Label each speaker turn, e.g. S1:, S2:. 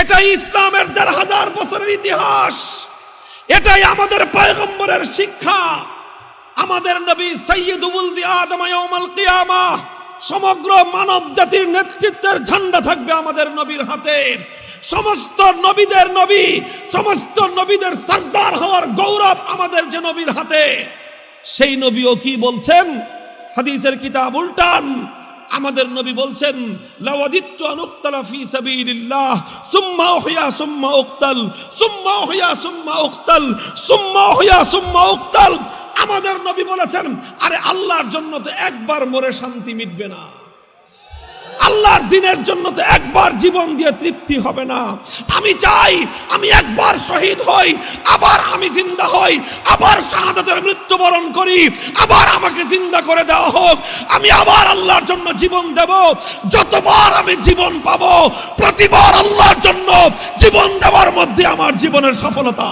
S1: এটাই ইসলামের দেড় হাজার বছরের ইতিহাস। এটাই আমাদের পয়গম্বরের শিক্ষা। আমাদের নবী সৈয়দুল কিয়ামা। সমগ্র মানব জাতির নেতৃত্বের ঝান্ডা থাকবে আমাদের নবীর হাতে। সমস্ত নবীদের নবী, সমস্ত নবীদের সর্দার হওয়ার গৌরব আমাদের যে নবীর হাতে। সেই নবীও কি বলছেন? হাদিসের কিতাব উল্টান। আমাদের নবী বলছেন ফি সুম্মা সুম্মা উক্তাল, সুম্মা সুম্মা উক্তাল, সুম্মা সুম্মা উক্তাল। আমাদের নবী বলেছেন, আরে আল্লাহর জন্য তো একবার মরে শান্তি মিটবে না। আল্লাহর দিনের জন্য তো একবার জীবন দিয়ে তৃপ্তি হবে না। আমি চাই আমি একবার শহীদ হই, আবার আমি জিন্দা হই, আবার শাহাদাতের মৃত্যুবরণ করি, আবার আমাকে জিন্দা করে দেওয়া হোক। আমি আবার আল্লাহর জন্য জীবন দেব। যতবার আমি জীবন পাব, প্রতিবার আল্লাহর জন্য জীবন দেওয়ার মধ্যে আমার জীবনের সফলতা।